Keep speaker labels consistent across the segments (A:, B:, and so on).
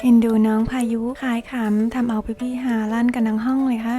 A: เอ็นดูน้องพายุขายขำทำเอาพี่ๆหาลั่นกันทั้งห้องเลยค่ะ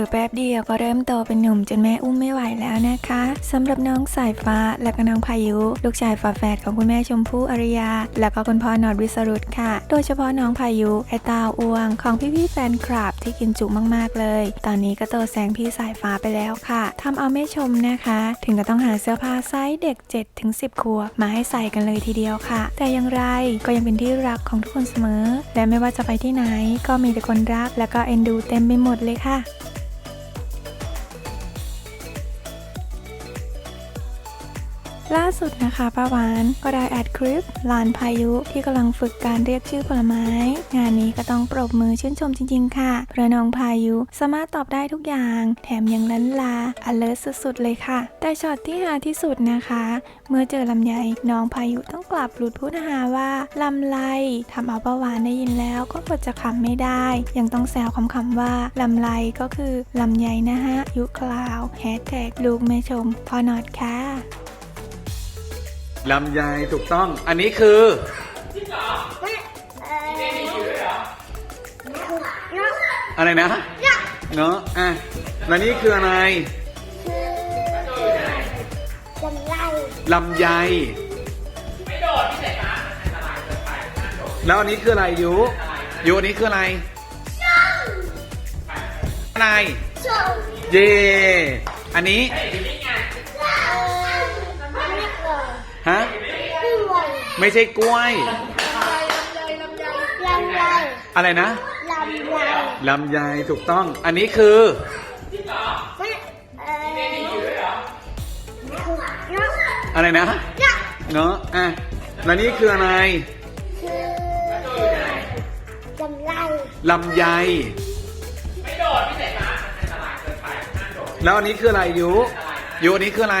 A: อแป๊บเดียวก็เริ่มโตเป็นหนุ่มจนแม่อุ้มไม่ไหวแล้วนะคะสำหรับน้องสายฟ้าและก็น้องพายุ ลูกชายฝาแฝดของคุณแม่ชมพู่อริยา และก็คุณพ่อนอดวิสรุตค่ะ โดยเฉพาะน้องพายุไอตาวอวงของพี่ๆแฟนคลับที่กินจุมากๆเลย ตอนนี้ก็โตแซงพี่สายฟ้าไปแล้วค่ะทำเอาแม่ชมนะคะ ถึงก็ต้องหาเสื้อผ้าไซส์เด็ก7ถึง10ขวบมาให้ใส่กันเลยทีเดียวค่ะ แต่อย่างไรก็ยังเป็นที่รักของทุกคนเสมอ และไม่ว่าจะไปที่ไหนก็มีแต่คนรักและก็เอ็นดูเต็มไปหมดเลยค่ะ ล่าสุดนะคะป้าหวานก็ได้อัดคลิปลานพายุที่กำลังฝึกการเรียกชื่อผลไม้ งานนี้ก็ต้องปรบมือชื่นชมจริง ๆ ค่ะเพราะน้องพายุสามารถตอบได้ทุกอย่าง แถมยังลันลา alert สุดๆ เลยค่ะ แต่ช็อตที่หาที่สุดนะคะ เมื่อเจอลำไยน้องพายุต้องกลับหลุดพูดหาว่าลำไรทำเอาป้าหวานได้ยินแล้วก็อดจะขำไม่ได้ ยังต้องแซวคำๆว่าลำไรก็คือลำไยนะฮะยุคลาวแฮชแท็กลูกแม่ชมพอนอดค่ะ
B: ลำไยถูกต้อง อันนี้คือ อะไรนะ เนาะอะแล้วนี่คืออะไร ลำไย แล้วอันนี้คืออะไรยุยุอันนี้คืออะไร อะไร เย่อันนี้ ไม่ใช่กล้วยอะไรนะลำไยถูกต้อง อันนี้คืออะไรนะเนาะอะแล้วนี่คืออะไรลำไยแล้วอันนี้คืออะไรยุยุอันนี้คืออะไร